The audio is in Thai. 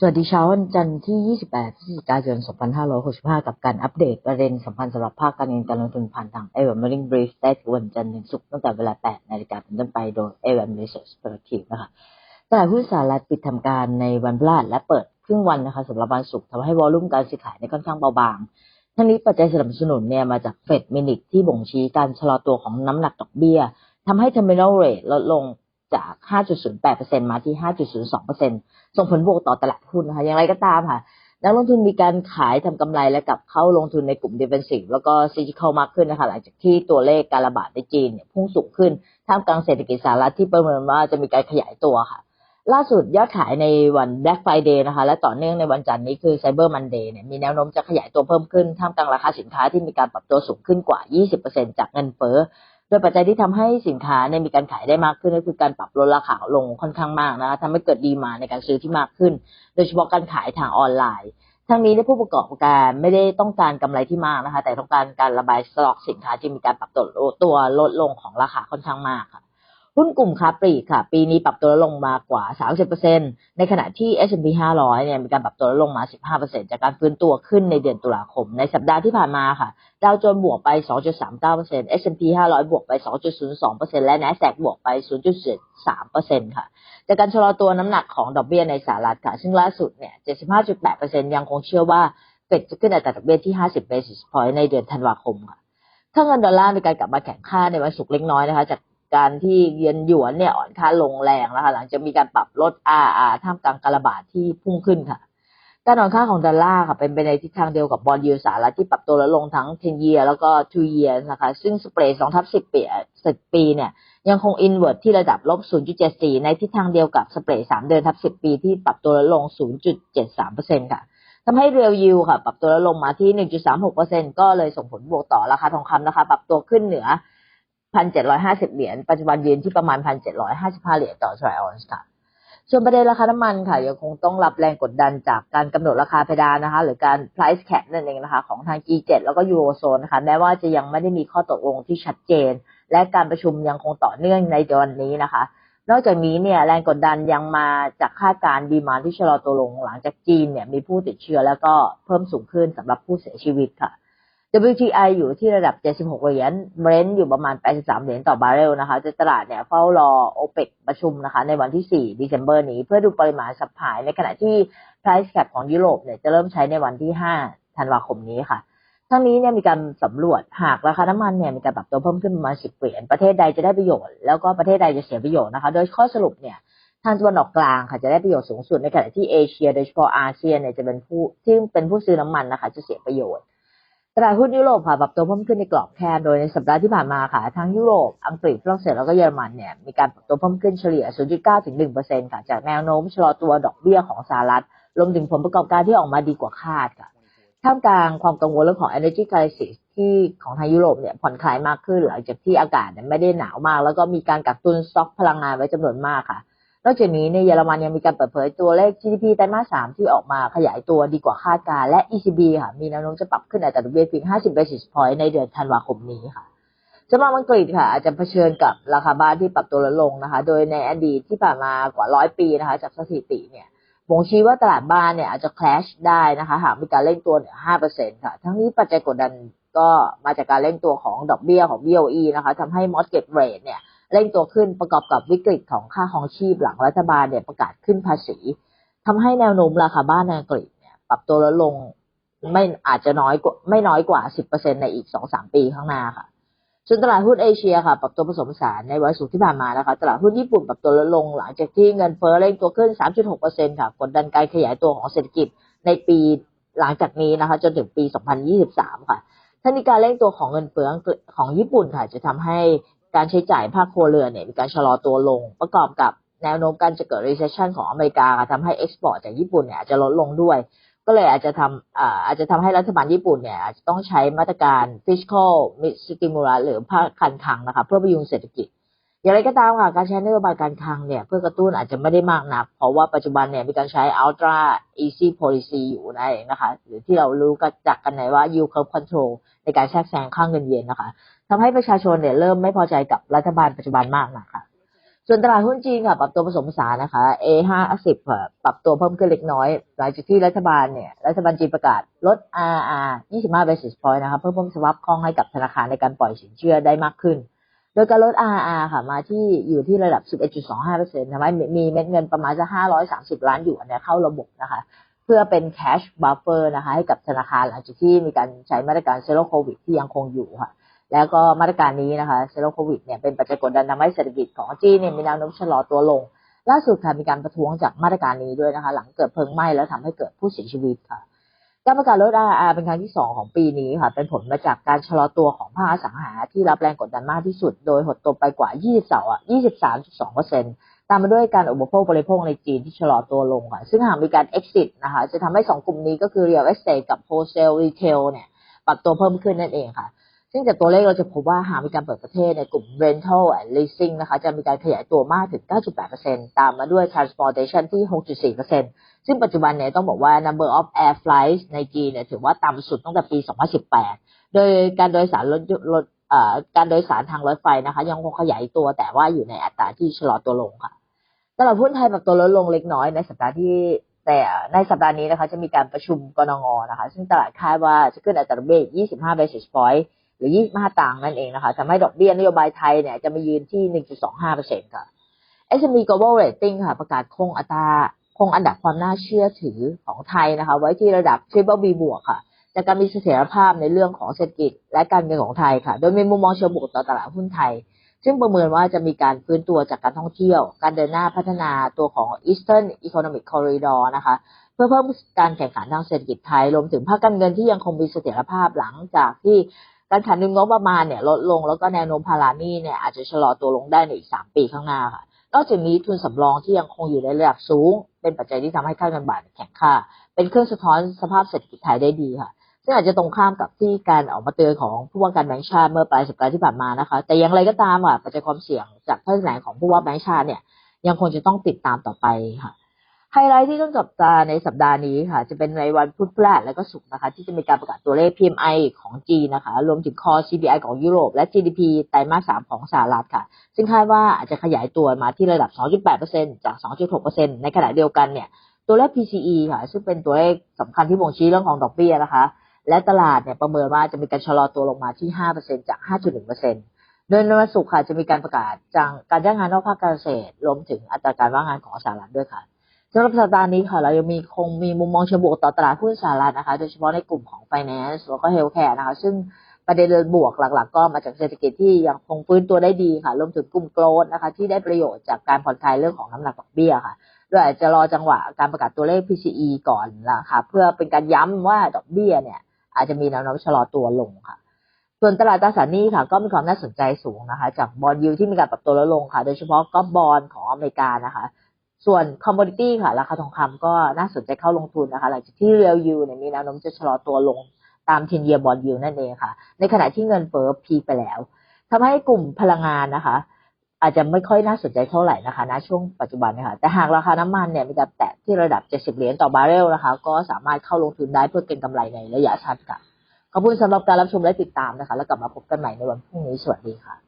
สวัสดีเช้าวันจันทร์ที่ 28พฤศจิกายน 2565 กับการอัปเดตประเด็นสำคัญสำหรับภาคการเงินการลงทุนผ่านทาง a อ m ม r i n g Brief ได้ถึงวันจันทร์ถึงศุกร์ตั้งแต่เวลา 8 นาฬิกาเป็นต้นไปโดย a อ m Research Productive นะคะตลาดหุ้นสหรัฐปิดทำการในวันพฤหัสและเปิดครึ่งวันนะคะสำหรับวันศุกร์ทำให้วอลุ่มการซื้อขายในค่อนข้างเบาบาง ทั้งนี้ปัจจัยสนับสนุนเนี่ยมาจากเฟดมินิทที่บ่งชี้การชะลอตัวของน้ำหนักดอกเบี้ยทำให้ terminal rate ลดลง จาก 5.08%มาที่ 5.02%ส่งผลบวกต่อตลาดหุ้นนะคะ อย่างไรก็ตามค่ะ นักลงทุนมีการขายทำกำไรและกลับเข้าลงทุนในกลุ่ม defensive แล้วก็ cyclical มากขึ้นนะคะ หลังจากที่ตัวเลขการระบาดในจีนเนี่ยพุ่งสูงขึ้น ท่ามกลางเศรษฐกิจสหรัฐที่ประเมินว่าจะมีการขยายตัวค่ะล่าสุดยอดขายในวัน Black Friday นะคะ และต่อเนื่องในวันจันทร์นี้คือ Cyber Monday เนี่ยมีแนวโน้มจะขยายตัวเพิ่มขึ้น ท่ามกลางราคาสินค้าที่มีการปรับตัวสูงขึ้นกว่า 20%จากเงินเฟ้อ โดยปัจจัยที่ทำให้สินค้าเนี่ยมีการขายได้มากขึ้นก็คือการปรับลดราคาลงค่อนข้างมากนะคะทำให้เกิดดีมาในการซื้อที่มากขึ้น โดยเฉพาะการขายทางออนไลน์ทั้งนี้ในผู้ประกอบการไม่ได้ต้องการกำไรที่มากนะคะ แต่ต้องการการระบายสต็อกสินค้าที่มีการปรับตัวตัวลดลงของราคาค่อนข้างมากค่ะ หุ้นกลุ่มค้าปลีกค่ะ ปีนี้ปรับตัวลดลงมากว่า 30%ในขณะที่ S&P 500 เนี่ยมีการปรับตัวลดลงมา 15%จากการฟื้นตัวขึ้นในเดือนตุลาคม ในสัปดาห์ที่ผ่านมาค่ะ ดาวโจนส์บวกไป 2.39% S&P 500 บวกไป 2.02%และ NASDAQ บวกไป0.73%ค่ะ จากการชะลอตัวน้ำหนักของดอกเบี้ยในสหรัฐค่ะ ซึ่งล่าสุดเนี่ย 75.8%ยังคงเชื่อว่าเฟดจะขึ้นอัตราดอกเบี้ยที่ 50 basis point ในเดือนธันวาคมค่ะค่าเงินดอลลาร์มีการกลับมาแข็งค่าในวันศุกร์เล็กน้อยนะคะ จาก การที่เยนหยวนเนี่ยอ่อนค่าลงแรงนะคะหลังจากมีการปรับลด RR ท่ามกลางการระบาดที่พุ่งขึ้นค่ะการอ่อนค่าของดอลลาร์ค่ะเป็นไปในทิศทางเดียวกับบอลยูสหรัฐที่ปรับตัวลดลงทั้ง 10 year แล้วก็ 2 year นะคะ ซึ่งสเปรย์2ทับ10 ปี10ปีเนี่ยยังคงอินเวอร์ที่ระดับลบ 0.74 ในทิศทางเดียวกับสเปรย์3เดือนทับ10 ปีที่ปรับตัวลดลง 0.73%ค่ะทำให้เรียวยิวค่ะ ปรับตัวลดลงมาที่ 1.36%ก็เลยส่งผลบวกต่อราคาทองคำนะคะ ปรับตัวขึ้นเหนือ 1,750เหรียญ ปัจจุบันยืนที่ประมาณ1,755เหรียญต่อทรัลออนซ์ค่ะ ส่วนประเด็นราคาน้ำมันค่ะยังคงต้องรับแรงกดดันจากการกำหนดราคาเพดานนะคะ หรือการ price cap นั่นเองนะคะ ของทาง G7 แล้วก็ยูโรโซนนะคะ แม้ว่าจะยังไม่ได้มีข้อตกลงที่ชัดเจน และการประชุมยังคงต่อเนื่องในเดือนนี้นะคะนอกจากนี้เนี่ยแรงกดดันยังมาจากคาดการดีมานที่ชะลอตัวลงหลังจากจีนเนี่ยมีผู้ติดเชื้อแล้วก็เพิ่มสูงขึ้นสำหรับผู้เสียชีวิตค่ะ WTI อยู่ที่ระดับ 76 เหรียญเบรนท์อยู่ประมาณ 83 เหรียญต่อบาร์เรลนะคะจะตลาดเนี่ยเฝ้ารอโอเปกประชุมนะคะ ในวันที่4เดซ ember นี้เพื่อดูปริมาณสัพพาย ในขณะที่ price cap ของยุโรปเนี่ยจะเริ่มใช้ในวันที่ 5 ธันวาคมนี้ค่ะ ทั้งนี้เนี่ยมีการสำรวจหากราคาน้ำมันเนี่ยมีการปรับตัวเพิ่มขึ้นประมาณ 10 เหรียญ ประเทศใดจะได้ประโยชน์ แล้วก็ประเทศใดจะเสียประโยชน์นะคะ โดยข้อสรุปเนี่ยทางตะวันออกกลางค่ะจะได้ประโยชน์สูงสุดในขณะที่เอเชีย โดยเฉพาะอาเซียนเนี่ยจะเป็นผู้ที่เป็นผู้ซื้อน้ำมันนะคะจะเสียประโยชน์ ตลาดหุ้นยุโรปค่ะปรับตัวเพิ่มขึ้นในกรอบแคบโดยในสัปดาห์ที่ผ่านมาค่ะทั้งยุโรป อังกฤษฝรั่งเศสแล้วก็เยอรมันเนี่ยมีการปรับตัวเพิ่มขึ้นเฉลี่ย 0.9 ถึง 1%ค่ะจากแนวโน้มชะลอตัวดอกเบี้ยของสหรัฐรวมถึงผลประกอบการที่ออกมาดีกว่าคาดค่ะท่ามกลางความกังวลเรื่องของ energy crisis ที่ของทางยุโรปเนี่ยผ่อนคลายมากขึ้นหลังจากที่อากาศเนี่ยไม่ได้หนาวมาก แล้วก็มีการกักตุนสต็อกพลังงานไว้จำนวนมากค่ะ นอกจากนี้ในเยอรมันยังมีการเปิดเผยตัวเลข GDP ไตรมาส 3 ที่ออกมาขยายตัวดีกว่าคาดการ และ ECB ค่ะ มีแนวโน้มจะปรับขึ้นอัตราดอกเบี้ยเพียง 50 basis point ในเดือนธันวาคมนี้ค่ะสำหรับอังกฤษค่ะ อาจจะเผชิญกับราคาบ้านที่ปรับตัวลดลงนะคะ โดยในอดีตที่ผ่านมากว่า100ปีนะคะ จากสถิติเนี่ยบ่งชี้ว่าตลาดบ้านเนี่ยอาจจะ crash ได้นะคะหากมีการเร่งตัวเหนือ5%ค่ะ ทั้งนี้ปัจจัยกดดันก็มาจากการเร่งตัวของดอกเบี้ยของ BOE นะคะทำให้ mortgage rate เนี่ย เร่งตัวขึ้นประกอบกับวิกฤตของค่าครองชีพหลังรัฐบาลเนี่ยประกาศขึ้นภาษีทำให้แนวโน้มราคาบ้านในอังกฤษเนี่ยปรับตัวลดลงไม่อาจจะน้อยกว่าไม่น้อยกว่า 10%ในอีก 2-3 ปีข้างหน้าค่ะส่วนตลาดหุ้นเอเชียค่ะ ปรับตัวผสมผสานในวันศุกร์ที่ผ่านมานะคะ ตลาดหุ้นญี่ปุ่นปรับตัวลดลงหลังจากที่เงินเฟ้อเร่งตัวขึ้น 3.6%ค่ะ กดดันการขยายตัวของเศรษฐกิจในปีหลังจากนี้นะคะ จนถึงปี 2023 ค่ะถ้ามีการเร่งตัวของเงินเฟ้อของญี่ปุ่นค่ะ จะทำให้ การใช้จ่ายภาคครัวเรือนเนี่ยมีการชะลอตัวลง ประกอบกับแนวโน้มการจะเกิด recession ของอเมริกาค่ะทำให้ export จากญี่ปุ่นเนี่ยอาจจะลดลงด้วย ก็เลยอาจจะทำอาอาจจะทำให้รัฐบาลญี่ปุ่นเนี่ยอาจจะต้องใช้มาตรการ fiscal stimulus หรือภาคการคลังนะคะเพื่อพยุงเศรษฐกิจอย่างไรก็ตามค่ะการใช้นโยบายการคลังเนี่ยเพื่อกระตุ้นอาจจะไม่ได้มากนัก เพราะว่าปัจจุบันเนี่ยมีการใช้ ultra easy policy อยู่นั่นเองนะคะ หรือที่เรารู้กันจักกันในว่า yield curve control ในการแทรกแซงค่างเงินเยนนะคะ ทำให้ประชาชนเนี่ยเริ่มไม่พอใจกับรัฐบาลปัจจุบันมากนะคะส่วนตลาดหุ้นจีนค่ะปรับตัวผสมผสานนะคะ A50 ค่ะปรับตัวเพิ่มขึ้นเล็กน้อย หลังจากที่รัฐบาลเนี่ยรัฐบาลจีนประกาศลด RR 25 basis point นะคะเพื่อเพิ่มสวับคล่องให้กับธนาคารในการปล่อยสินเชื่อได้มากขึ้น โดยการลด RR ค่ะมาที่อยู่ที่ระดับ 11.25%ทำให้มีเม็ดเงินประมาณจะ 530 ล้านหยวนเนี่ยเข้าระบบนะคะ เพื่อเป็น cash buffer นะคะให้กับธนาคารหลังจากที่มีการใช้มาตรการ zero covid ที่ยังคงอยู่ค่ะ แล้วก็มาตรการนี้นะคะเซโรโควิดเนี่ยเป็นปัจจัยกดดันทำให้เศรษฐกิจของจีนเนี่ยมีแนวโน้มชะลอตัวลง ล่าสุดค่ะมีการประท้วงจากมาตรการนี้ด้วยนะคะ หลังเกิดเพลิงไหม้แล้วทำให้เกิดผู้เสียชีวิตค่ะการประกาศลด RR เป็นครั้งที่ 2 ของปีนี้ค่ะ เป็นผลมาจากการชะลอตัวของภาคอสังหาที่รับแรงกดดันมากที่สุด โดยหดตัวไปกว่า22อะ23.2%ตามมาด้วยการอุปโภคบริโภคในจีนที่ชะลอตัวลงค่ะ ซึ่งหากมีการ exit นะคะ จะทำให้ 2 กลุ่มนี้ก็คือ real estate กับ wholesale retail เนี่ย ปรับตัวเพิ่มขึ้นนั่นเองค่ะ ซึ่งจากตัวเลขเราจะพบว่าหากมีการเปิดประเทศในกลุ่ม rental and leasing นะคะจะมีการขยายตัวมากถึง 9.8%ตามมาด้วย transportation ที่ 6.4%ซึ่งปัจจุบันเนี่ยต้องบอกว่า number of air flights ในจีนเนี่ยถือว่าต่ำสุดตั้งแต่ปี 2018 โดยการโดยสารรถรถอ่อการโดยสารทางรถไฟนะคะ ยังคงขยายตัวแต่ว่าอยู่ในอัตราที่ชะลอตัวลงค่ะตลาดหุ้นไทยปรับตัวลดลงเล็กน้อยในสัปดาห์ที่แต่ในสัปดาห์นี้นะคะจะมีการประชุมกรงงนะคะ ซึ่งตลาดคาดว่าจะขึ้นอัตราดอกเบี้ย 25 basis point หรือ 25 ต่างนั่นเองนะคะทำให้ดอกเบี้ยนโยบายไทยเนี่ยจะมายืนที่ 1.25%ค่ะ S&P Global Rating ค่ะ ประกาศคงอัตราคงอันดับความน่าเชื่อถือของไทยนะคะ ไว้ที่ระดับ Triple B บวกค่ะจากการมีเสถียรภาพในเรื่องของเศรษฐกิจและการเงินของไทยค่ะ โดยมีมุมมองเชิงบวกต่อตลาดหุ้นไทย ซึ่งประเมินว่าจะมีการฟื้นตัวจากการท่องเที่ยว การเดินหน้าพัฒนาตัวของ Eastern Economic Corridor นะคะ เพื่อเพิ่มการแข่งขันทางเศรษฐกิจไทย รวมถึงภาคการเงินที่ยังคงมีเสถียรภาพหลังจากที่ การขาดดุลงบประมาณเนี่ยลดลงแล้วก็แนวโน้มภาระหนี้เนี่ยอาจจะชะลอตัวลงได้ในอีก3ปีข้างหน้าค่ะ นอกจากนี้ทุนสำรองที่ยังคงอยู่ในระดับสูง เป็นปัจจัยที่ทำให้ค่าเงินบาทแข็งค่า เป็นเครื่องสะท้อนสภาพเศรษฐกิจไทยได้ดีค่ะซึ่งอาจจะตรงข้ามกับที่การออกมาเตือนของผู้ว่าการแบงก์ชาติเมื่อปลายสัปดาห์ที่ผ่านมานะคะ แต่อย่างไรก็ตามอะปัจจัยความเสี่ยงจากท่าแถลงของผู้ว่าแบงก์ชาติเนี่ยยังคงจะต้องติดตามต่อไปค่ะ ไฮไลท์ที่ต้องจับตาในสัปดาห์นี้ค่ะ จะเป็นในวันพุธพฤหัสและก็ศุกร์นะคะ ที่จะมีการประกาศตัวเลข PMI ของจีนนะคะ รวมถึง Core CPI ของยุโรป และ GDP ไตรมาส 3 ของสหรัฐค่ะ ซึ่งคาดว่าอาจจะขยายตัวมาที่ระดับ 2.8%จาก 2.6%ในขณะเดียวกันเนี่ย ตัวเลข PCE ค่ะ ซึ่งเป็นตัวเลขสำคัญที่บ่งชี้เรื่องของดอกเบี้ยนะคะ และตลาดเนี่ยประเมินว่าจะมีการชะลอตัวลงมาที่ 5%จาก 5.1%โดยในวันศุกร์ค่ะจะมีการประกาศจางการจ้างงานนอกภาคการเกษตรรวมถึงอัตราการว่างงานของสหรัฐด้วยค่ะำหรับสัปดาห์นี้ค่ะเรายังมีคงมีมุมมองเชิงบวกต่อตลาดหุ้นสหรัฐนะคะ โดยเฉพาะในกลุ่มของ finance แล้วก็ healthcare นะคะ ซึ่งประเด็นบวกหลัก ๆ ก็มาจากเศรษฐกิจที่ยังคงฟื้นตัวได้ดีค่ะรวมถึงกลุ่มโกลด์นะคะ ที่ได้ประโยชน์จากการผ่อนคลายเรื่องของน้ำหนักดอกเบี้ยค่ะโดยอาจจะรอจังหวะการประกาศตัวเลข PCE ก่อนนะคะเพื่อเป็นการย้ำว่าดอกเบี้ยเนี่ย อาจจะมีแนวโน้มชะลอตัวลงค่ะส่วนตลาดตราสารหนี้ค่ะ ก็มีความน่าสนใจสูงนะคะ จากบอลยูที่มีการปรับตัวลดลงค่ะ โดยเฉพาะก็บอลของอเมริกานะคะ ส่วนคอมม o ดิตี้ค่ะ ราคาทองคำก็น่าสนใจเข้าลงทุนนะคะหลังจากที่เรียลยูเนี่ยมีแนวโน้มจะชะลอตัวลงตาม 10 year bond yield นั่นเองค่ะ ในขณะที่เงินเฟ้อพีไปแล้วทำให้กลุ่มพลังงานนะคะ อาจจะไม่ค่อยน่าสนใจเท่าไหร่นะคะณช่วงปัจจุบันนะคะแต่หากราคาน้ำมันเนี่ยมีการแตะที่ระดับ 70 เหรียญต่อบาร์เรลนะคะ ก็สามารถเข้าลงทุนได้เพื่อเก็งกำไรในระยะสั้นค่ะขอบคุณสำหรับการรับชมและติดตามนะคะ แล้วกลับมาพบกันใหม่ในวันพรุ่งนี้สวัสดีค่ะ